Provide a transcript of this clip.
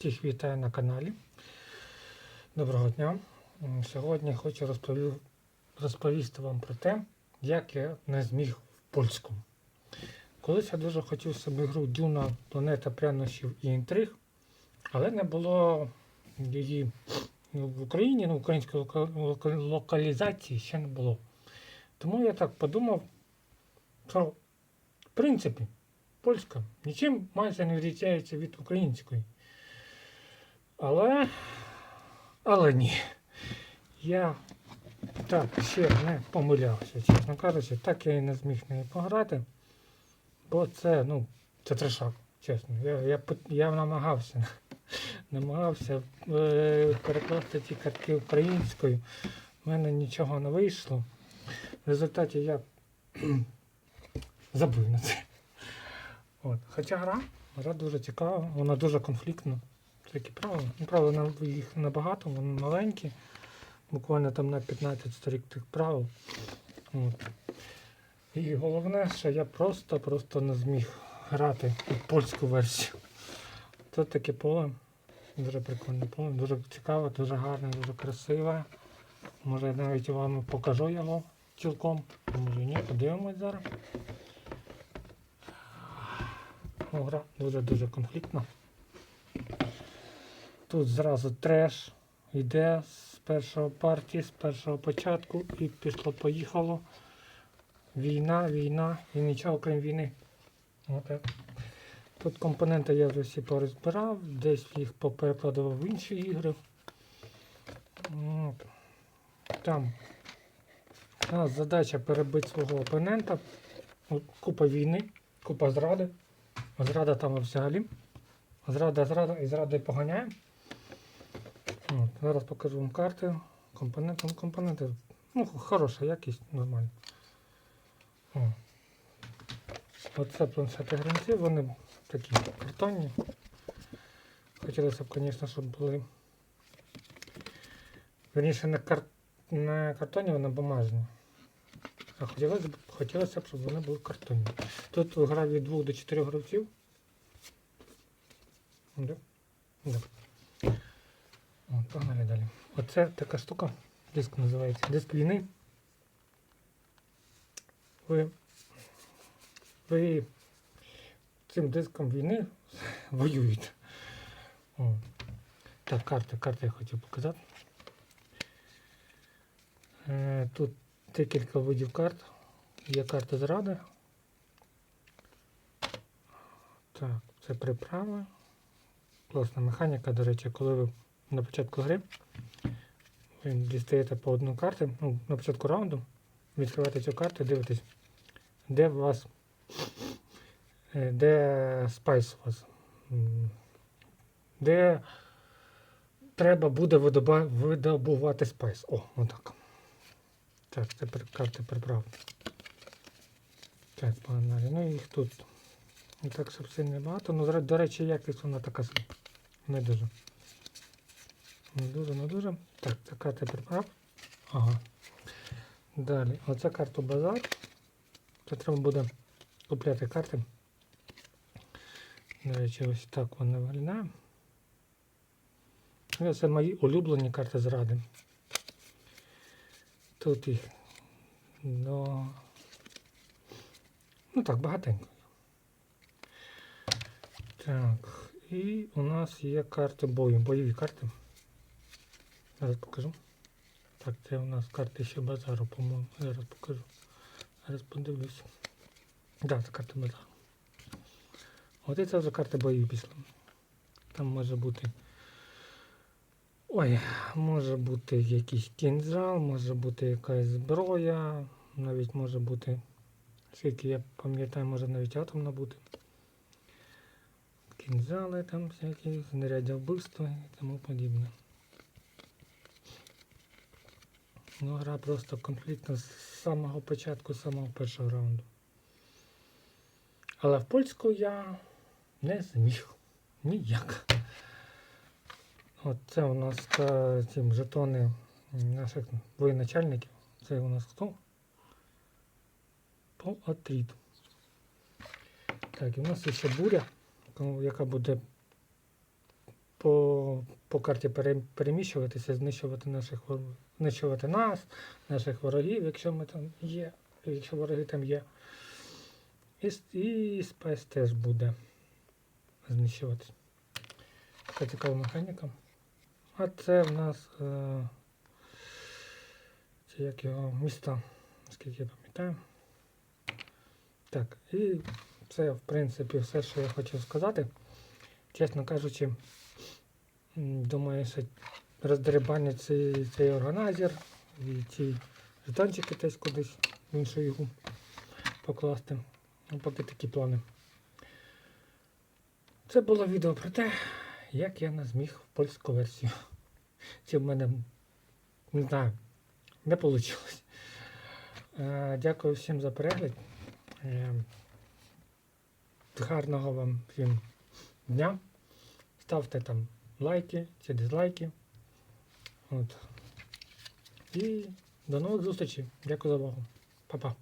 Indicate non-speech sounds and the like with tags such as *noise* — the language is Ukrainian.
Всіх вітаю на каналі. Доброго дня. Сьогодні хочу розповів- розповісти вам про те, як я не зміг в польську. Колись я дуже хотів собі гру Дюна, планета прянощів і інтриг, але не було її ну, в Україні, ну, української лока- лока- локалізації ще не було. Тому я так подумав, що в принципі польська нічим майже не відрізняється від української. Але, але ні. Я так ще не помилявся, чесно кажучи, так я і не зміг неї пограти. Бо це, ну, це трешак, чесно. Я, я, я намагався, *laughs* намагався е, перекласти ці картки українською. У мене нічого не вийшло. В результаті я *clears throat* забив на це. От. Хоча гра, гра дуже цікава, вона дуже конфліктна. Такі правила. Ну, правда, їх набагато, вони маленькі. Буквально там на 15 сторік тих правил. От. І головне, що я просто-просто не зміг грати у польську версію. Це таке поле. Дуже прикольне поле, дуже цікаве, дуже гарне, дуже красиве. Може я навіть вам покажу його цілком. Може ні, подивимось зараз. Ну, Гра дуже-дуже конфліктна. Тут зразу треш йде з першого партії, з першого початку і пішло-поїхало. Війна, війна і нічого крім війни. Отак. Тут компоненти я вже всі порозбирав, десь їх поперекладував в інші ігри. От. Там у нас задача перебити свого опонента. Купа війни, купа зради. Зрада там взагалі. Зрада, зрада і зрадою поганяємо. Зараз покажу вам карти. Компоненти, ну, компоненти. Ну, хороша якість, нормально. О. Оце планшети гранці, вони такі картонні. Хотілося б, звісно, щоб були. Верніше не, кар... не картонні, вони бумажні. А хотілося б, хотілося б, щоб вони були картонні. Тут гра від 2 до 4 гравців. Да? Да. Погнали далі. Оце така штука, диск називається. Диск війни. Ви, ви цим диском війни *laughs* воюєте. О. Так, карти, карти я хотів показати. Е, тут декілька видів карт. Є карта зради. Так, це приправа. Класна механіка, до речі, коли ви на початку гри ви дістаєте по одну карту, ну, на початку раунду, відкриваєте цю карту і дивитесь, де у вас, е, де спайс у вас, де треба буде видобувати спайс. О, отак. Так, це карти приправ. Так, погнали. Ну їх тут не так, щоб сильно багато. Ну, до речі, якість вона така. Не дуже. Не дуже, не дуже. Так, це карта приправ. Ага. Далі. Оце карту базар. Це треба буде купляти карти. До речі, ось так вона виглядає. Ну, Це мої улюблені карти зради. Тут їх. Ну, ну так, багатенько. Так, і у нас є карти бою, бойові карти. Зараз покажу. Так, це у нас карти ще базару, по-моєму. Зараз покажу. Зараз подивлюся. Так, це карти базару. От це вже карти бойові пішли. Там може бути. Ой, може бути якийсь кінжал, може бути якась зброя, навіть може бути, скільки я пам'ятаю, може навіть атомна бути. Кінжали там всякі, знаряддя вбивства і тому подібне. Ну, гра просто конфліктна з самого початку, з самого першого раунду. Але в польську я не зміг. Ніяк. От це у нас та, ці жетони наших воєначальників. Це у нас хто? По отріду. Так, і у нас ще буря, яка буде по, по карті переміщуватися, знищувати наших знищувати нас, наших ворогів, якщо ми там є, якщо вороги там є. І, і спайс теж буде знищуватись. Така цікава механіка. А це в нас е, це як його міста, наскільки я пам'ятаю. Так, і це, в принципі, все, що я хотів сказати. Чесно кажучи, думаю, що роздерибання цей, цей органайзер і ці жетончики десь кудись в іншу ігру покласти. Ну, поки такі плани. Це було відео про те, як я не зміг в польську версію. Чи в мене не знаю, не вийшло. Е, Дякую всім за перегляд. Е, Гарного вам всім дня. Ставте там лайки чи дизлайки. От. І до нових зустрічей. Дякую за увагу. Па-па.